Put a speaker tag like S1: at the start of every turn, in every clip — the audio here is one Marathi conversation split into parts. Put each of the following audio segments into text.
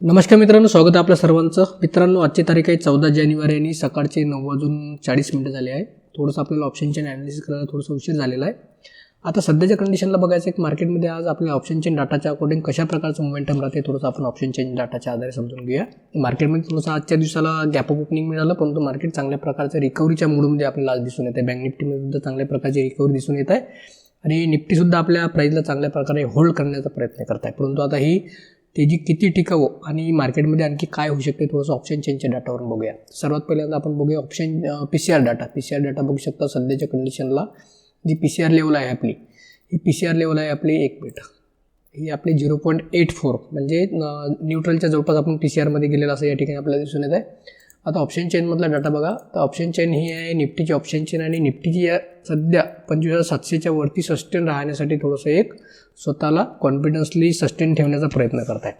S1: नमस्कार मित्रांनो स्वागत आहे आपल्या सर्वांचं. मित्रांनो आजची तारीख आहे चौदा जानेवारी आणि सकाळचे नऊ वाजून चाळीस मिनटं झाले आहे. थोडंसं आपल्याला ऑप्शन चेन ॲनालिसिस करायला थोडंसं उशीर झालेला आहे. आता सध्याच्या कंडिशनला बघायचं आहे की मार्केटमध्ये आज आपल्या ऑप्शन चेन डाटाच्या अकॉर्डिंग कशा प्रकारचं मोमेंटम राहते थोडंसं आपण ऑप्शन चेन डाटाच्या आधारे समजून घेऊया. मार्केटमध्ये थोडंसं आजच्या दिवसाला गॅप ऑफ ओपनिंग मिळालं परंतु मार्केट चांगल्या प्रकारच्या रिकव्हरीच्या मूडमध्ये आपल्याला आज दिसून येत आहे. बँक निफ्टीमध्ये सुद्धा चांगल्या प्रकारची रिकव्हरी दिसून येत आहे. आणि निफ्टीसुद्धा आपल्या प्राईजला चांगल्या प्रकारे होल्ड करण्याचा प्रयत्न करत आहे. परंतु आता ही तेजी किती टिकावं आणि मार्केटमध्ये आणखी काय होऊ शकते थोडंसं ऑप्शन चेनच्या डाटावरून बघूया. सर्वात पहिल्यांदा आपण बघूया option P C R data P C R data बघू शकता सध्याच्या कंडिशनला जी पी सी आर लेवल आहे आपली ही पी सी आर लेवल आहे आपली एक मिनिट ही आपली झिरो पॉईंट एट फोर म्हणजे न्यूट्रलच्या जवळपास आपण पी सी आरमध्ये गेलेलं असं या ठिकाणी आपल्याला दिसून येत आहे आता ऑप्शन चेनमधला डाटा बघा. तर ऑप्शन चेन ही आहे निफ्टीची ऑप्शन चेन आणि निफ्टीची या सध्या पंचवीस हजार सातशेच्या वरती सस्टेन राहण्यासाठी थोडंसं एक स्वतःला कॉन्फिडन्सली सस्टेन ठेवण्याचा प्रयत्न करत आहे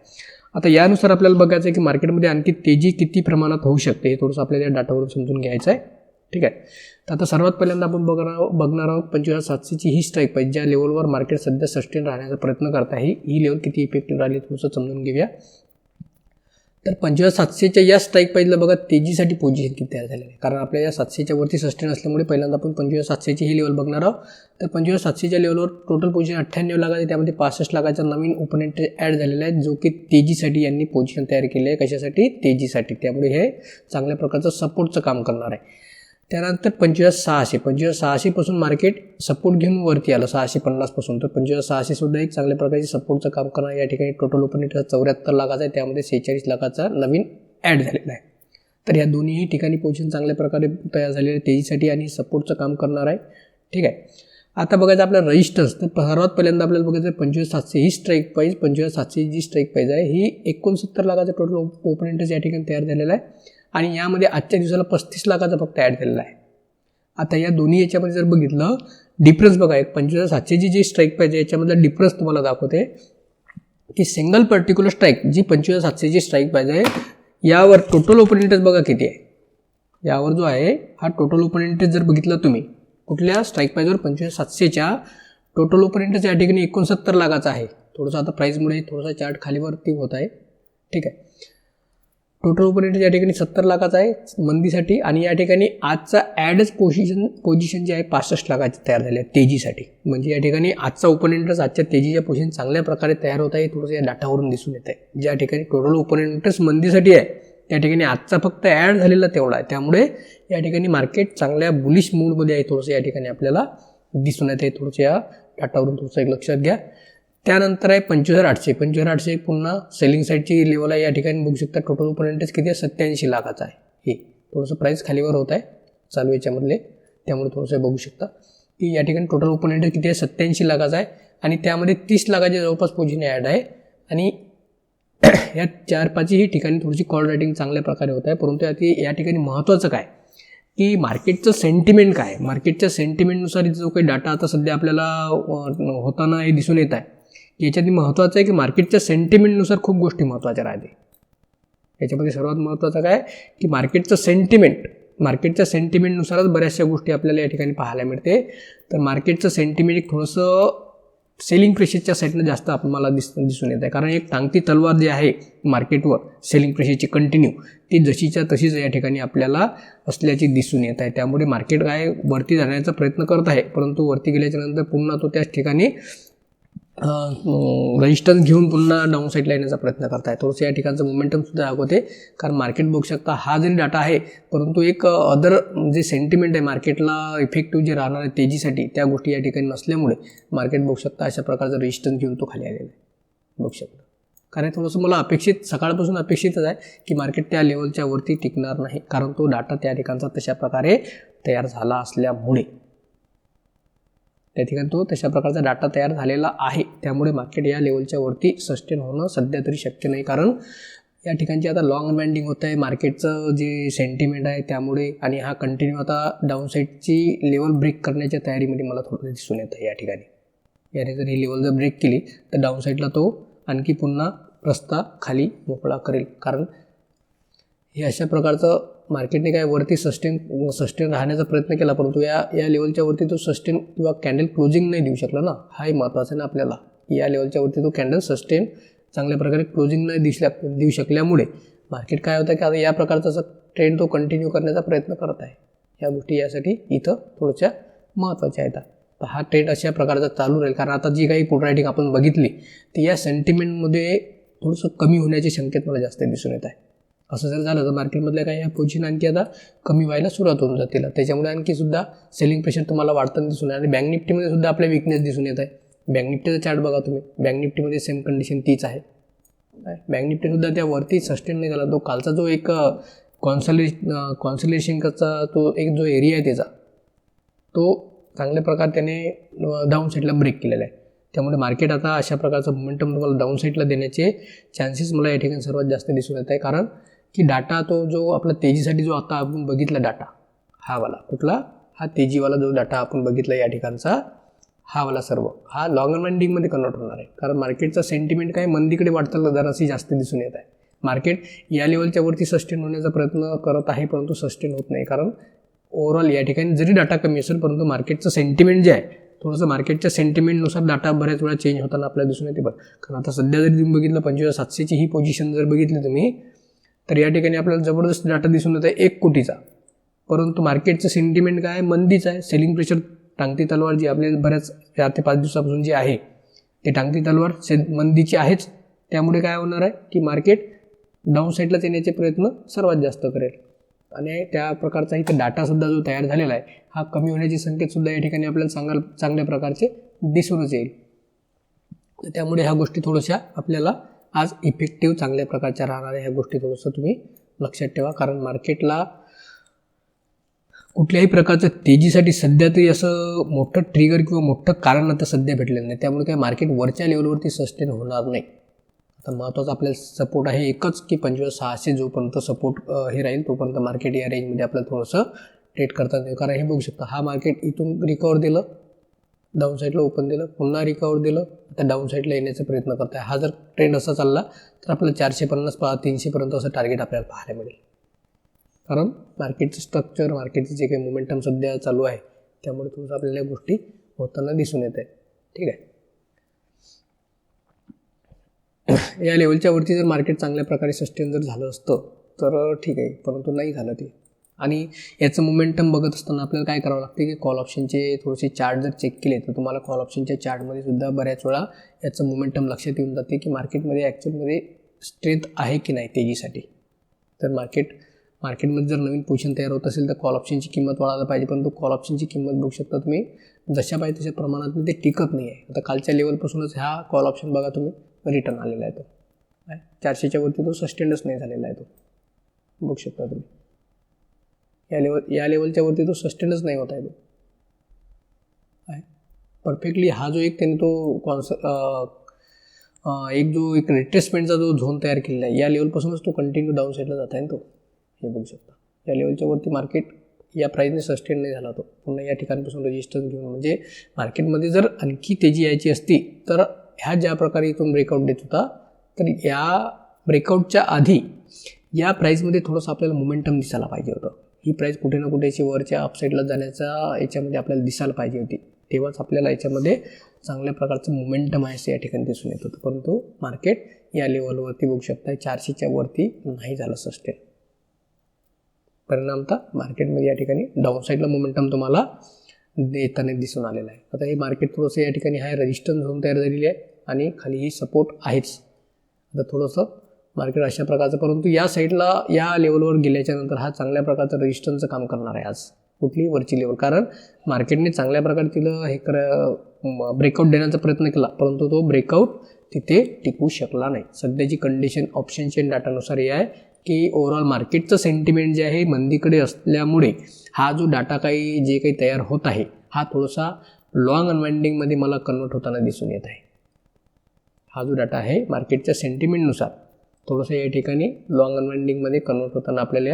S1: आता यानुसार आपल्याला बघायचं आहे की मार्केटमध्ये आणखी तेजी किती प्रमाणात होऊ शकते हे थोडंसं आपल्याला या डाटावरून समजून घ्यायचं आहे ठीक आहे? तर आता सर्वात पहिल्यांदा आपण बघणार बघणार आहोत पंचवीस हजार सातशेची ही स्ट्राईक पाहिजे ज्या लेवलवर मार्केट सध्या सस्टेन राहण्याचा प्रयत्न करत आहे ही लेवल किती इफेक्टिव्ह राहिली थोडंसं समजून घेऊया. तर पंचवीस सातशेच्या या स्ट्राईक प्राईजला बघा तेजीसाठी पोझिशन किती तयार झालेली आहे. कारण आपल्या या सातशेच्या वरती सस्टेन असल्यामुळे पहिल्यांदा आपण पंचवीस सातशेची ही लेवल बघणार आहोत. तर पंचवीस सातशेच्या लेवलवर टोटल पोझिशन अठ्ठ्याण्णव लाखाचे त्यामध्ये पासष्ट लाखाचा नवीन ओपनेंट ॲड झालेला आहे जो की तेजीसाठी यांनी पोझिशन तयार केले आहे. कशासाठी? तेजीसाठी. त्यामुळे हे चांगल्या प्रकारचं सपोर्टचं काम करणार आहे. त्यानंतर पंचवीस सहाशे पंचवीस सहाशेपासून मार्केट सपोर्ट घेऊन वरती आलं सहाशे पन्नासपासून तर पंचवीस सहाशेसुद्धा एक चांगल्या प्रकारचे सपोर्टचं काम करणार या ठिकाणी टोटल ओपनिंग चौऱ्याहत्तर लाखाचा आहे. त्यामध्ये सेहेचाळीस लाखाचा नवीन ॲड झालेला आहे. तर या दोन्हीही ठिकाणी पोझिशन चांगल्या प्रकारे तयार झालेले आहे तेजीसाठी आणि सपोर्टचं काम करणार आहे. ठीक आहे. आता बघायचं आपला रजिस्टन्स तर सर्वात पहिल्यांदा आपल्याला बघायचं पंचवीस सातशे ही स्ट्राईक प्राईज पंचवीस सातशे जी स्ट्राईक प्राईज आहे ही एकोणसत्तर लाखाचा टोटल ओपनिंटच या ठिकाणी तयार झालेला आहे. आणि यामध्ये आजच्या दिवसाला पस्तीस लाखाचा फक्त ॲड झालेला आहे. आता या दोन्ही याच्यामध्ये जर बघितलं डिफरन्स बघा एक पंचवीस सातशेची जी स्ट्राईक पाहिजे याच्यामधला डिफरन्स तुम्हाला दाखवते. की सिंगल पर्टिक्युलर स्ट्राईक जी पंचवीस सातशेची स्ट्राईक पाहिजे यावर टोटल ओपन इंटरेस्ट बघा किती आहे. यावर जो आहे हा टोटल ओपन इंटरेस्ट जर बघितला तुम्ही कुठल्या स्ट्राईक प्राईजवर पंचवीस सातशेच्या टोटल ओपर्यंत या ठिकाणी एकोणसत्तर लाखाचा आहे. थोडंसं आता प्राईजमुळे थोडासा चार्ट खालीवरती होत आहे. ठीक आहे. टोटल ओपन या ठिकाणी सत्तर लाखाचा आहे मंदीसाठी आणि या ठिकाणी आजचा ॲडच पोझिशन पोझिशन जे आहे पासष्ट लाखाची तयार झाली आहे तेजीसाठी. म्हणजे या ठिकाणी आजचा ओपन इंटरेस्ट आजच्या तेजीच्या पोझिशन चांगल्या प्रकारे तयार होत आहे. थोडंसं या डाटावरून दिसून येत आहे. ज्या ठिकाणी टोटल ओपन इंटरेस्ट मंदीसाठी आहे त्या ठिकाणी आजचा फक्त ॲड झालेला तेवढा आहे. त्यामुळे या ठिकाणी मार्केट चांगल्या बुलिश मूडमध्ये आहे थोडंसं. या ठिकाणी आपल्याला दिसून येते थोडंसं या डाटावरून थोडंसं एक लक्षात घ्या. त्यानंतर आहे पंचवीस हजार आठशे. पंचवीस हजार आठशे पुन्हा सेलिंग साईडची लेवल आहे. या ठिकाणी बघू शकता टोटल पर्सेंटेज किती आहे? सत्त्याऐंशी लाखाचा आहे. हे थोडंसं प्राईस खालीवर होत आहे. चालू याच्यामधले. त्यामुळे थोडंसं बघू शकता. की या ठिकाणी टोटल ओपनेंटेज किती आहे? सत्त्याऐंशी लाखाचा आहे. आणि त्यामध्ये तीस लाखाच्या जवळपास पोझिशन ॲड आहे. आणि या चार पाचही ठिकाणी थोडीशी कॉल रायटिंग चांगल्या प्रकारे होत आहे. परंतु यात या ठिकाणी महत्त्वाचं काय? की मार्केटचं सेंटिमेंट काय? मार्केटच्या सेंटिमेंटनुसार जो काही डाटा आता सध्या आपल्याला होताना हे दिसून येत आहे. याच्यात महत्त्वाचं आहे की मार्केटच्या सेंटिमेंटनुसार खूप गोष्टी महत्त्वाच्या राहते. याच्यामध्ये सर्वात महत्त्वाचं काय? की मार्केटचं सेंटिमेंट मार्केटच्या सेंटिमेंटनुसारच बऱ्याचशा गोष्टी आपल्याला या ठिकाणी पाहायला मिळते. तर मार्केटचं सेंटिमेंट एक थोडंसं सेलिंग प्रेशरच्या साईडनं जास्त आपल्याला दिस दिसून येत आहे कारण एक टांगती तलवार जी आहे मार्केटवर सेलिंग प्रेशरची कंटिन्यू ती जशीच्या तशीच या ठिकाणी आपल्याला असल्याची दिसून येत आहे. त्यामुळे मार्केट काय वरती जाण्याचा प्रयत्न करत आहे परंतु वरती गेल्याच्यानंतर पुन्हा तो त्याच ठिकाणी रजिस्टन्स घेऊन पुन्हा डाऊन साईडला येण्याचा प्रयत्न करत आहे थोडंसं या ठिकाणचं मोमेंटमसुद्धा दाखवते. कारण मार्केट बघू शकता हा जरी डाटा आहे परंतु एक अदर जे सेंटिमेंट आहे मार्केटला इफेक्टिव्ह जे राहणार आहे तेजीसाठी त्या गोष्टी या ठिकाणी नसल्यामुळे मार्केट बघू शकता अशा प्रकारचं रजिस्टन्स घेऊन तो खाली आलेला आहे. बघू शकता. कारण थोडंसं मला अपेक्षित सकाळपासून अपेक्षितच आहे की मार्केट त्या लेवलच्या वरती टिकणार नाही. कारण तो डाटा त्या ठिकाणचा तशा प्रकारे तयार झाला असल्यामुळे. त्या ठिकाणी तो तशा प्रकारचा डाटा तयार झालेला आहे. त्यामुळे मार्केट या लेवलच्या वरती सस्टेन होणं सध्या तरी शक्य नाही. कारण या ठिकाणची आता लॉंग बँडिंग होत आहे मार्केटचं जे सेंटिमेंट आहे त्यामुळे आणि हा कंटिन्यू आता डाऊन साईडची लेवल ब्रेक करण्याच्या तयारीमध्ये मला थोडं दिसून येतं या ठिकाणी. याने जर ही लेवल जर ब्रेक केली तर डाऊन साईडला तो आणखी पुन्हा रस्ता खाली मोकळा करेल. कारण हे अशा प्रकारचं मार्केटने काय वरती सस्टेन सस्टेन राहण्याचा प्रयत्न केला परंतु या या लेवलच्या वरती तो सस्टेन किंवा कॅन्डल क्लोजिंग नाही देऊ शकला ना. हाही महत्त्वाचं आहे ना आपल्याला. या लेवलच्या वरती तो कॅन्डल सस्टेन चांगल्या प्रकारे क्लोजिंग नाही दिसल्या देऊ शकल्यामुळे. मार्केट काय होतं की आता या प्रकारचा असा ट्रेंड तो कंटिन्यू करण्याचा प्रयत्न करत आहे. या गोष्टी यासाठी इथं थोड्याशा महत्त्वाच्या आहेत. तर हा ट्रेंड अशा प्रकारचा चालू राहील. कारण आता जी काही पुट रायटिंग आपण बघितली ती या सेंटिमेंटमध्ये थोडंसं कमी होण्याचे संकेत मला जास्त दिसून येत आहे. असं जर झालं तर मार्केटमधल्या काही ह्या पोझिशन आणखी आता कमी व्हायला सुरुवात होऊन जातील. त्याच्यामुळे आणखी सुद्धा सेलिंग प्रेशर तुम्हाला वाढताना दिसून येईल आणि बँक निफ्टीमध्ये सुद्धा आपल्या विकनेस दिसून येत आहे. बँक निफ्टीचा चार्ट बघा तुम्ही. बँक निफ्टीमध्ये सेम कंडिशन तीच आहे. बँक निफ्टीसुद्धा त्यावरती सस्टेन नाही झाला. तो कालचा जो एक कॉन्सले कॉन्सलेशनचा तो एक जो एरिया आहे त्याचा तो चांगल्या प्रकारे त्याने डाऊन साईडला ब्रेक केलेला आहे. त्यामुळे मार्केट आता अशा प्रकारचं मोमेंटम तुम्हाला डाऊन साईडला देण्याचे चान्सेस मला या ठिकाणी सर्वात जास्त दिसून येत आहे. कारण की डाटा तो जो आपला तेजीसाठी जो आता आपण बघितला डाटा हा वाला. कुठला? हा तेजीवाला जो डाटा आपण बघितला या ठिकाणचा हा वाला सर्व. हा लॉंग रन कन्वर्ट होणार आहे. कारण मार्केटचा सेंटिमेंट काय मंदीकडे वाटताना जराशी जास्त दिसून येत आहे. मार्केट या लेवलच्या वरती सस्टेन होण्याचा प्रयत्न करत आहे परंतु सस्टेन होत नाही. कारण ओव्हरऑल या ठिकाणी जरी डाटा कमी असेल परंतु मार्केटचं सेंटिमेंट जे आहे थोडंसं मार्केटच्या सेंटिमेंटनुसार डाटा बऱ्याच वेळा चेंज होताना आपल्याला दिसून येते बरं कारण आता सध्या जरी तुम्ही बघितलं पंचवीस सातशेची ही पोझिशन जर बघितली तुम्ही तर या ठिकाणी आपल्याला जबरदस्त डाटा दिसून येत आहे एक कोटीचा. परंतु मार्केटचं सेंटिमेंट काय आहे? मंदीचं आहे. सेलिंग प्रेशर टांगती तलवार जी आपल्या बऱ्याच चार ते पाच दिवसापासून जी आहे ते टांगती तलवार से मंदीची आहेच. त्यामुळे काय होणार आहे की मार्केट डाऊन साईडलाच येण्याचे प्रयत्न सर्वात जास्त करेल. आणि त्या प्रकारचा इथे डाटासुद्धा जो तयार झालेला आहे हा कमी होण्याचे संकेतसुद्धा या ठिकाणी आपल्याला चांगल चांगल्या प्रकारचे दिसूनच येईल. त्यामुळे ह्या गोष्टी थोड्याशा आपल्याला आज इफेक्टिव्ह चांगल्या प्रकारच्या राहणार आहे ह्या गोष्टी थोडंसं तुम्ही लक्षात ठेवा. कारण मार्केटला कुठल्याही प्रकारचं तेजीसाठी सध्या तरी असं मोठं ट्रिगर किंवा मोठं कारण आता सध्या भेटलेलं नाही. त्यामुळे काय मार्केट वरच्या लेवलवरती सस्टेन होणार नाही. आता महत्त्वाचा आपल्याला सपोर्ट आहे एकच की पंचवीस सहाशे जोपर्यंत सपोर्ट हे राहील तोपर्यंत मार्केट या रेंजमध्ये आपल्याला थोडंसं ट्रेड करता येईल. कारण हे बघू शकता हा मार्केट इथून रिकवर दिलं डाऊन साईडला ओपन दिलं पुन्हा रिकवर दिलं आता डाऊन साईडला येण्याचा प्रयत्न करत आहे हा जर ट्रेंड असा चालला तर आपल्याला चारशे पन्नास पा तीनशेपर्यंत असं टार्गेट आपल्याला पाहायला मिळेल. कारण मार्केटचं स्ट्रक्चर मार्केटचे जे काही मोमेंटम सध्या चालू आहे त्यामुळे तुमचं आपल्याला या गोष्टी होताना दिसून येत आहे ठीक आहे? या लेवलच्या वरती जर मार्केट चांगल्या प्रकारे सस्टेन जर झालं असतं तर ठीक आहे. परंतु नाही झालं ते. आणि याचं मोमेंटम बघत असताना आपल्याला काय करावं लागते की कॉल ऑप्शनचे थोडेसे चार्ट जर चेक केले तर तुम्हाला कॉल ऑप्शनच्या चार्टमध्ये सुद्धा बऱ्याच वेळा याचं मोमेंटम लक्षात येऊन जाते की मार्केटमध्ये ॲक्च्युअलमध्ये स्ट्रेंथ आहे की नाही तेजीसाठी. तर मार्केट मार्केटमध्ये जर नवीन पोझिशन तयार होत असेल तर कॉल ऑप्शनची किंमत वाढायला पाहिजे परंतु कॉल ऑप्शनची किंमत बघू शकता तुम्ही जशा पाहिजे तशा प्रमाणात ते टिकत नाही आहे. आता कालच्या लेवलपासूनच ह्या कॉल ऑप्शन बघा तुम्ही रिटर्न आलेला आहे तो. चारशेच्या वरती तो सस्टेंडच नाही झालेला आहे तो. बघू शकता तुम्ही. या लेवल या लेवलच्या वरती तो सस्टेनच नाही होत आहे तो. आहे. परफेक्टली हा जो एक त्याने तो कॉन्स एक जो एक रिट्रेसमेंटचा जो झोन तयार केलेला आहे या लेवलपासूनच तो कंटिन्यू डाऊन साईडला जात आहे ना तो. हे बघू शकता. या लेवलच्या वरती मार्केट या प्राईजने सस्टेन नाही झाला तो. पुन्हा या ठिकाणपासून रजिस्टन्स घेऊन. म्हणजे मार्केटमध्ये जर आणखी तेजी यायची असती तर ह्या ज्या प्रकारे इथून ब्रेकआउट देत होता तर या ब्रेकआउटच्या आधी या प्राईजमध्ये थोडंसं आपल्याला मोमेंटम दिसायला पाहिजे होतं. ही प्राईस कुठे ना कुठेशी वरच्या अपसाईडला जाण्याचा याच्यामध्ये आपल्याला दिसायला पाहिजे होती. तेव्हाच आपल्याला याच्यामध्ये चांगल्या प्रकारचं मोमेंटम आहे असं या ठिकाणी दिसून येत होतं. परंतु मार्केट या लेवलवरती बघू शकता चारशेच्या वरती नाही झालं सस्टेन परिणामता मार्केटमध्ये या ठिकाणी डाऊन साईडला मोमेंटम तुम्हाला देताना दिसून आलेलं आहे. आता हे मार्केट थोडंसं या ठिकाणी हाय रजिस्टन्स झोन तयार झालेली आहे आणि खाली ही सपोर्ट आहेच. आता थोडंसं मार्केट अशा प्रकारचं परंतु या साईडला या लेवलवर गेल्याच्यानंतर हा चांगल्या प्रकारचं रजिस्टन्सचं काम करणार आहे आज. कुठली? वरची लेवल कारण मार्केटने चांगल्या प्रकारे तिला हे कर ब्रेकआउट देण्याचा प्रयत्न केला परंतु तो ब्रेकआउट तिथे टिकू शकला नाही. सध्याची कंडिशन ऑप्शन चेन डाटानुसार हे आहे की ओव्हरऑल मार्केटचं सेंटिमेंट जे आहे मंदीकडे असल्यामुळे हा जो डाटा काही जे काही तयार होत आहे हा थोडासा लॉंग अनवाइंडिंगमध्ये मला कन्वर्ट होताना दिसून येत आहे. हा जो डाटा आहे मार्केटच्या सेंटिमेंटनुसार थोडंसं या ठिकाणी लॉंग अनवाइंडिंगमध्ये कन्वर्ट होताना आपल्याला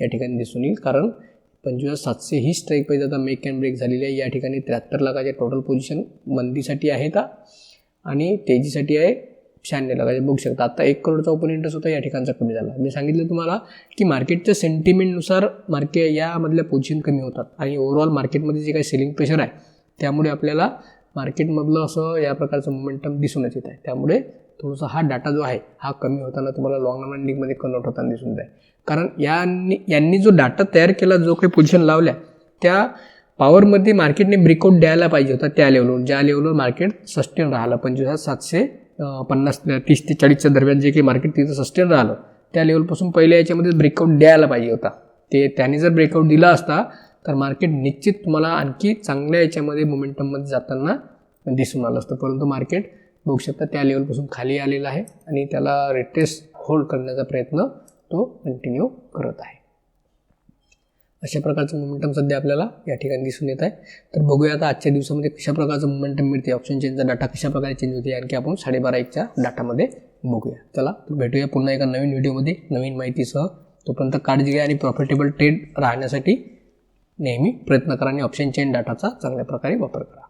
S1: या ठिकाणी दिसून येईल. कारण पंचवीस सातशे ही स्ट्राईक पाहिजे आता मेक अँड ब्रेक झालेली आहे. या ठिकाणी त्र्याहत्तर लाखाचे टोटल पोझिशन मंदीसाठी आहे का आणि तेजीसाठी आहे शहाण्णव लाखाचे बघू शकता आता एक करोडचा ओपन इंटरेस्ट होता या ठिकाणचा कमी झाला. मी सांगितलं तुम्हाला की मार्केटच्या सेंटिमेंटनुसार मार्केट यामधल्या पोझिशन कमी होतात. आणि ओव्हरऑल मार्केटमध्ये जे काही सेलिंग प्रेशर आहे त्यामुळे आपल्याला मार्केटमधलं असं या प्रकारचं मोमेंटम दिसूनच येत आहे. त्यामुळे थोडासा हा डाटा जो आहे हा कमी होताना तुम्हाला लॉंग रनमध्ये कन्वर्ट होताना दिसून जाईल. कारण यांनी यांनी जो डाटा तयार केला जो काही पोझिशन लावल्या त्या पॉवरमध्ये मार्केटने ब्रेकआउट द्यायला पाहिजे होता त्या लेवलवर ज्या लेवलवर मार्केट सस्टेन राहिलं. पंचवीस हजार सातशे पन्नास तीस ते चाळीसच्या दरम्यान जे काही मार्केट तिथं सस्टेन राहिलं त्या लेवलपासून पहिल्या याच्यामध्ये ब्रेकआउट द्यायला पाहिजे होता. ते त्याने जर ब्रेकआउट दिला असता तर मार्केट निश्चित तुम्हाला आणखी चांगल्या याच्यामध्ये मोमेंटममध्ये जाताना दिसून आलं असतं. परंतु मार्केट बघू शकता त्या लेवलपासून खाली आलेला आहे आणि त्याला रिट्रेस होल्ड करण्याचा प्रयत्न तो कंटिन्यू करत आहे. अशा प्रकारचं मोमेंटम सध्या आपल्याला या ठिकाणी दिसून येत आहे. तर बघूया आता आजच्या दिवसामध्ये कशा प्रकारचं मोमेंटम मिळते ऑप्शन चेंजचा डाटा कशा प्रकारे चेंज होते आणखी आपण साडेबारा एकच्या डाटामध्ये बघूया. चला तर भेटूया पुन्हा एका नवीन व्हिडिओमध्ये नवीन माहितीसह. तोपर्यंत काळजी घ्या आणि प्रॉफिटेबल ट्रेड राहण्यासाठी नेहमी प्रयत्न करा आणि ऑप्शन चेन डाटाचा चांगल्या प्रकारे वापर करा.